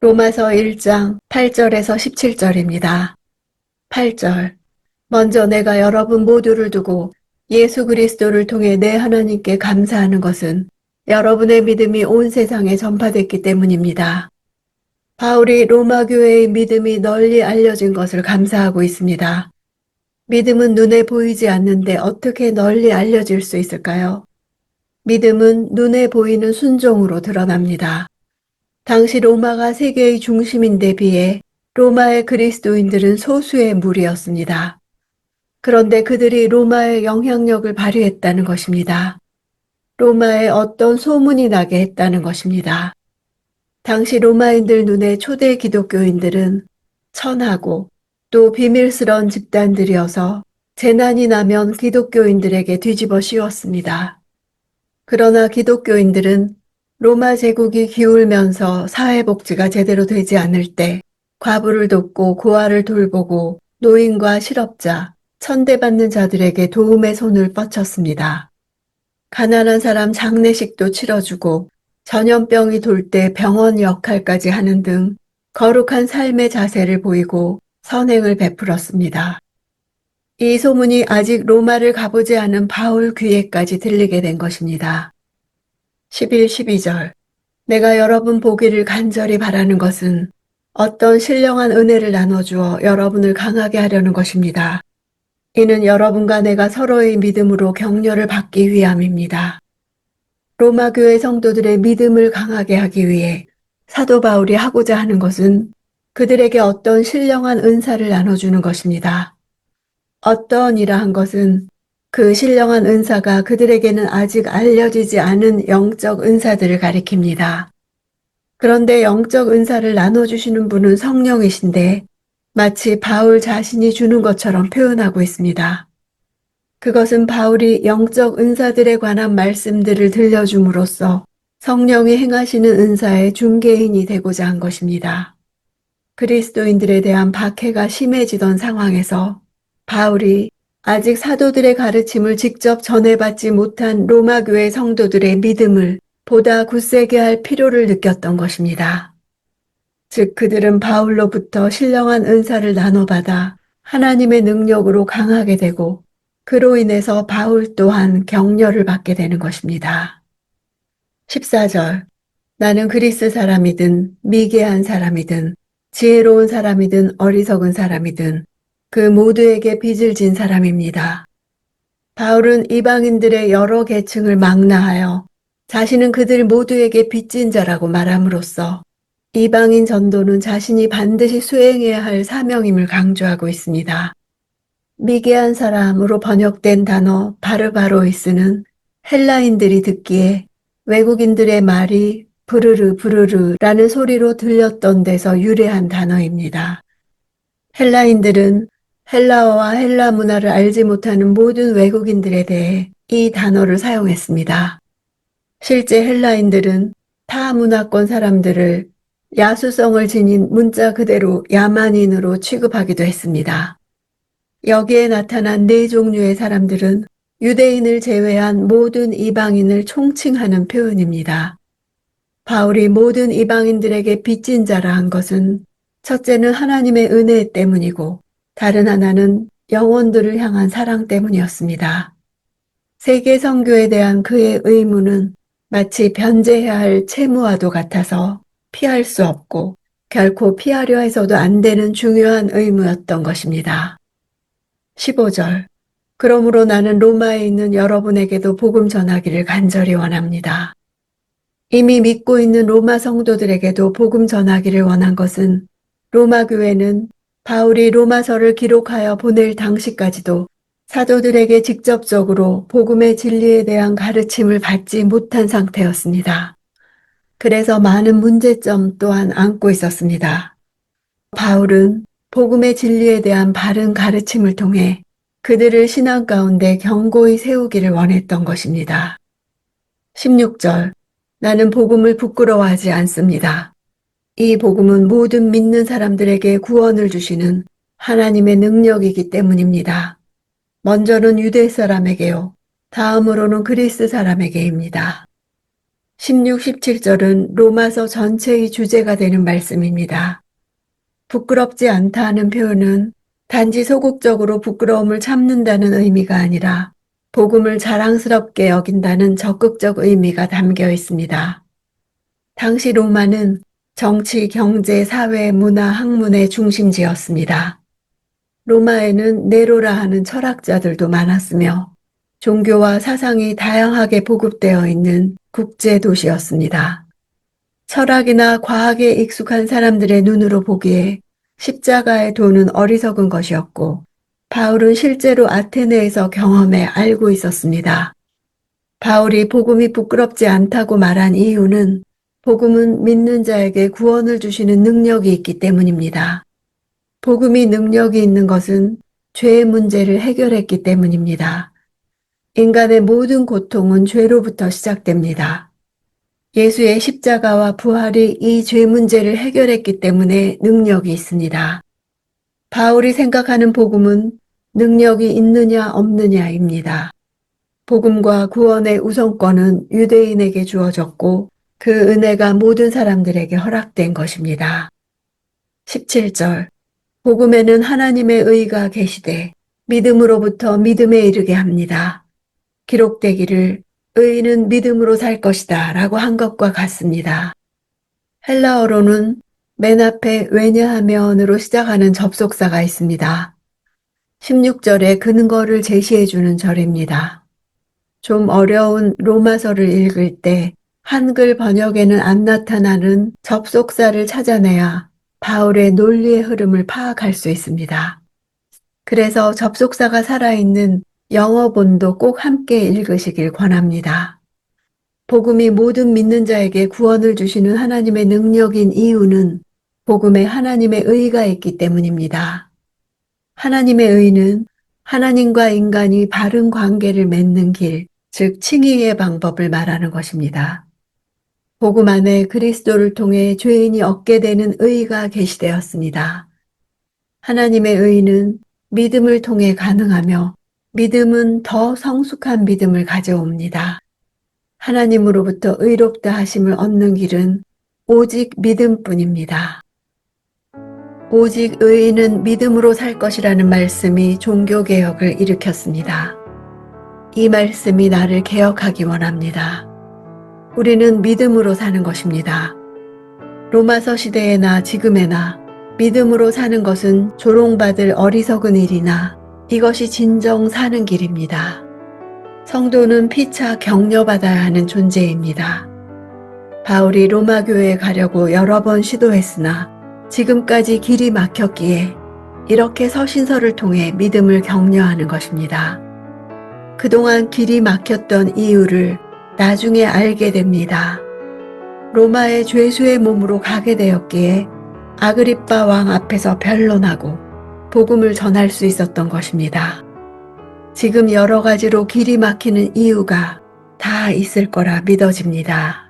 로마서 1장 8절에서 17절입니다. 8절. 먼저 내가 여러분 모두를 두고 예수 그리스도를 통해 내 하나님께 감사하는 것은 여러분의 믿음이 온 세상에 전파됐기 때문입니다. 바울이 로마 교회의 믿음이 널리 알려진 것을 감사하고 있습니다. 믿음은 눈에 보이지 않는데 어떻게 널리 알려질 수 있을까요? 믿음은 눈에 보이는 순종으로 드러납니다. 당시 로마가 세계의 중심인데 비해 로마의 그리스도인들은 소수의 무리였습니다. 그런데 그들이 로마의 영향력을 발휘했다는 것입니다. 로마에 어떤 소문이 나게 했다는 것입니다. 당시 로마인들 눈에 초대 기독교인들은 천하고 또 비밀스러운 집단들이어서 재난이 나면 기독교인들에게 뒤집어 씌웠습니다. 그러나 기독교인들은 로마 제국이 기울면서 사회복지가 제대로 되지 않을 때 과부를 돕고 고아를 돌보고 노인과 실업자, 천대받는 자들에게 도움의 손을 뻗쳤습니다. 가난한 사람 장례식도 치러주고 전염병이 돌 때 병원 역할까지 하는 등 거룩한 삶의 자세를 보이고 선행을 베풀었습니다. 이 소문이 아직 로마를 가보지 않은 바울 귀에까지 들리게 된 것입니다. 11, 12절. 내가 여러분 보기를 간절히 바라는 것은 어떤 신령한 은혜를 나눠주어 여러분을 강하게 하려는 것입니다. 이는 여러분과 내가 서로의 믿음으로 격려를 받기 위함입니다. 로마 교회 성도들의 믿음을 강하게 하기 위해 사도 바울이 하고자 하는 것은 그들에게 어떤 신령한 은사를 나눠주는 것입니다. 어떤 이러한 것은 그 신령한 은사가 그들에게는 아직 알려지지 않은 영적 은사들을 가리킵니다. 그런데 영적 은사를 나눠주시는 분은 성령이신데 마치 바울 자신이 주는 것처럼 표현하고 있습니다. 그것은 바울이 영적 은사들에 관한 말씀들을 들려줌으로써 성령이 행하시는 은사의 중개인이 되고자 한 것입니다. 그리스도인들에 대한 박해가 심해지던 상황에서 바울이 아직 사도들의 가르침을 직접 전해받지 못한 로마 교회 성도들의 믿음을 보다 굳세게 할 필요를 느꼈던 것입니다. 즉 그들은 바울로부터 신령한 은사를 나눠받아 하나님의 능력으로 강하게 되고 그로 인해서 바울 또한 격려를 받게 되는 것입니다. 14절 나는 그리스 사람이든 미개한 사람이든 지혜로운 사람이든 어리석은 사람이든 그 모두에게 빚을 진 사람입니다. 바울은 이방인들의 여러 계층을 망라하여 자신은 그들 모두에게 빚진 자라고 말함으로써 이방인 전도는 자신이 반드시 수행해야 할 사명임을 강조하고 있습니다. 미개한 사람으로 번역된 단어 바르바로이스는 헬라인들이 듣기에 외국인들의 말이 부르르 부르르라는 소리로 들렸던 데서 유래한 단어입니다. 헬라인들은 헬라어와 헬라 문화를 알지 못하는 모든 외국인들에 대해 이 단어를 사용했습니다. 실제 헬라인들은 타 문화권 사람들을 야수성을 지닌 문자 그대로 야만인으로 취급하기도 했습니다. 여기에 나타난 네 종류의 사람들은 유대인을 제외한 모든 이방인을 총칭하는 표현입니다. 바울이 모든 이방인들에게 빚진 자라 한 것은 첫째는 하나님의 은혜 때문이고 다른 하나는 영혼들을 향한 사랑 때문이었습니다. 세계 선교에 대한 그의 의무는 마치 변제해야 할 채무와도 같아서 피할 수 없고 결코 피하려 해서도 안 되는 중요한 의무였던 것입니다. 15절. 그러므로 나는 로마에 있는 여러분에게도 복음 전하기를 간절히 원합니다. 이미 믿고 있는 로마 성도들에게도 복음 전하기를 원한 것은 로마 교회는 바울이 로마서를 기록하여 보낼 당시까지도 사도들에게 직접적으로 복음의 진리에 대한 가르침을 받지 못한 상태였습니다. 그래서 많은 문제점 또한 안고 있었습니다. 바울은 복음의 진리에 대한 바른 가르침을 통해 그들을 신앙 가운데 경고히 세우기를 원했던 것입니다. 16절. 나는 복음을 부끄러워하지 않습니다. 이 복음은 모든 믿는 사람들에게 구원을 주시는 하나님의 능력이기 때문입니다. 먼저는 유대 사람에게요. 다음으로는 그리스 사람에게입니다. 16, 17절은 로마서 전체의 주제가 되는 말씀입니다. 부끄럽지 않다 하는 표현은 단지 소극적으로 부끄러움을 참는다는 의미가 아니라 복음을 자랑스럽게 여긴다는 적극적 의미가 담겨 있습니다. 당시 로마는 정치, 경제, 사회, 문화, 학문의 중심지였습니다. 로마에는 네로라 하는 철학자들도 많았으며 종교와 사상이 다양하게 보급되어 있는 국제 도시였습니다. 철학이나 과학에 익숙한 사람들의 눈으로 보기에 십자가의 도는 어리석은 것이었고 바울은 실제로 아테네에서 경험해 알고 있었습니다. 바울이 복음이 부끄럽지 않다고 말한 이유는 복음은 믿는 자에게 구원을 주시는 능력이 있기 때문입니다. 복음이 능력이 있는 것은 죄의 문제를 해결했기 때문입니다. 인간의 모든 고통은 죄로부터 시작됩니다. 예수의 십자가와 부활이 이 죄 문제를 해결했기 때문에 능력이 있습니다. 바울이 생각하는 복음은 능력이 있느냐 없느냐입니다. 복음과 구원의 우선권은 유대인에게 주어졌고 그 은혜가 모든 사람들에게 허락된 것입니다. 17절 복음에는 하나님의 의가 계시되 믿음으로부터 믿음에 이르게 합니다. 기록되기를 의인은 믿음으로 살 것이다 라고 한 것과 같습니다. 헬라어로는 맨 앞에 왜냐하면으로 시작하는 접속사가 있습니다. 16절에 근거를 제시해 주는 절입니다. 좀 어려운 로마서를 읽을 때 한글 번역에는 안 나타나는 접속사를 찾아내야 바울의 논리의 흐름을 파악할 수 있습니다. 그래서 접속사가 살아있는 영어본도 꼭 함께 읽으시길 권합니다. 복음이 모든 믿는 자에게 구원을 주시는 하나님의 능력인 이유는 복음에 하나님의 의가 있기 때문입니다. 하나님의 의는 하나님과 인간이 바른 관계를 맺는 길, 즉 칭의의 방법을 말하는 것입니다. 복음 안에 그리스도를 통해 죄인이 얻게 되는 의가 계시되었습니다. 하나님의 의는 믿음을 통해 가능하며 믿음은 더 성숙한 믿음을 가져옵니다. 하나님으로부터 의롭다 하심을 얻는 길은 오직 믿음뿐입니다. 오직 의인은 믿음으로 살 것이라는 말씀이 종교개혁을 일으켰습니다. 이 말씀이 나를 개혁하기 원합니다. 우리는 믿음으로 사는 것입니다. 로마서 시대에나 지금에나 믿음으로 사는 것은 조롱받을 어리석은 일이나 이것이 진정 사는 길입니다. 성도는 피차 격려받아야 하는 존재입니다. 바울이 로마 교회에 가려고 여러 번 시도했으나 지금까지 길이 막혔기에 이렇게 서신서를 통해 믿음을 격려하는 것입니다. 그동안 길이 막혔던 이유를 나중에 알게 됩니다. 로마의 죄수의 몸으로 가게 되었기에 아그리빠 왕 앞에서 변론하고 복음을 전할 수 있었던 것입니다. 지금 여러 가지로 길이 막히는 이유가 다 있을 거라 믿어집니다.